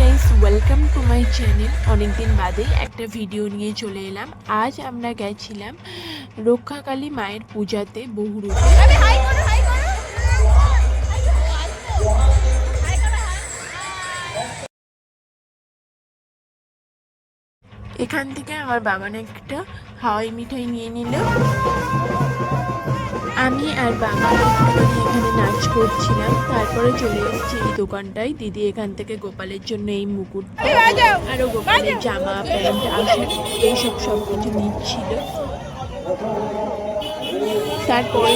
Guys welcome to my channel অনেকদিন বাদেই একটা ভিডিও নিয়ে চলে এলাম। আজ আমরা গেছিলাম রক্ষাকালী মায়ের পূজাতে বহুরূপে এখান থেকে আমার বাবান একটা হাওয়াই মিঠাই নিয়ে নিল। আমি আর বাবা এখানে নাচ করছিলাম তারপরে চলে এসেছি এই দোকানটায়। দিদি এখান থেকে গোপালের জন্য এই মুকুট আরও গোপালের জামা প্যান্ট আসন এইসব সব কিছু নিচ্ছিল। তারপরে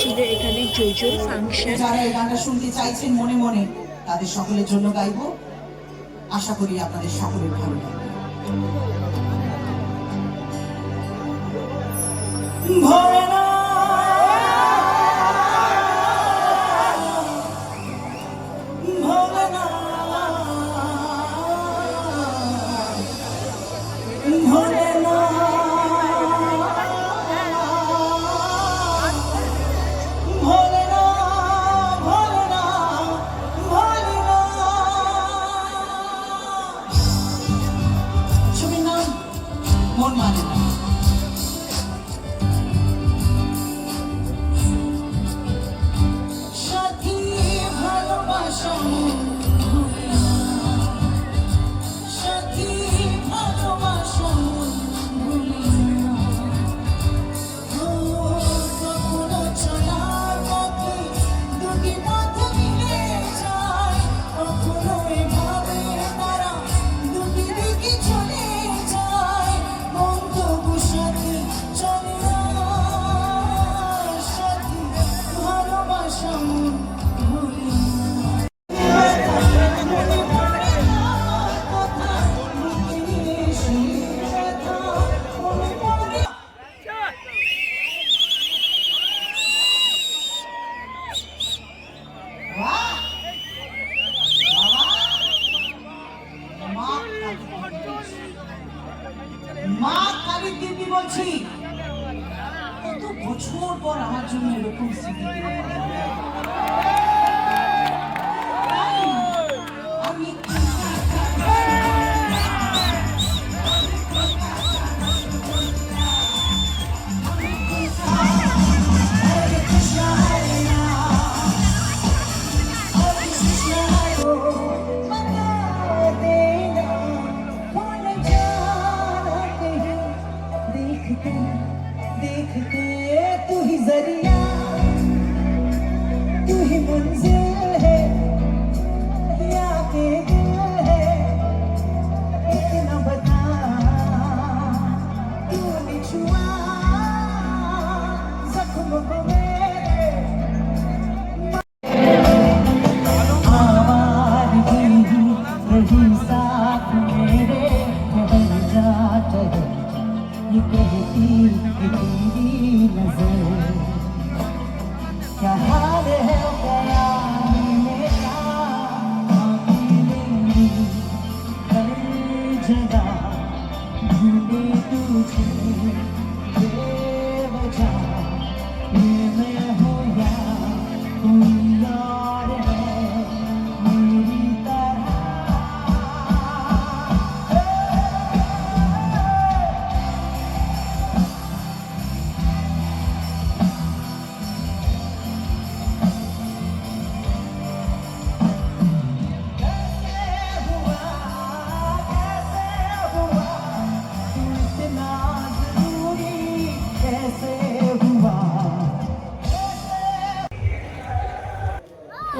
ছিল এখানে জোজোর ফাংশন। যারা এই গানটা শুনতে চাইছেন মনে মনে তাদের সকলের জন্য গাইবো। আশা করি আপনাদের সকলের ভালো লাগবে। মন বলছি কত বছর পর আমার জন্য এরকম স্মৃতি? देखते तू ही जरिया 你不见。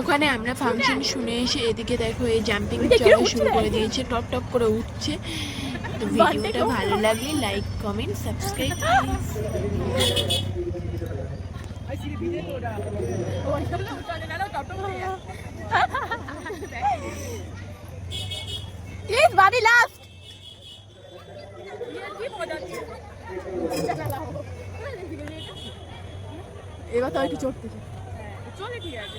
ওখানে আমরা ফাংশন শুনে এসে এদিকে দেখো এই জাম্পিং চলা শুরু করে দিয়েছে টপ টপ করে উঠছে। তো ভিডিওটা ভালো লাগলে লাইক কমেন্ট সাবস্ক্রাইব প্লিজ বাড়ি লাস্ট এবার তো একটু চড়তে চলে ঠিক আছে।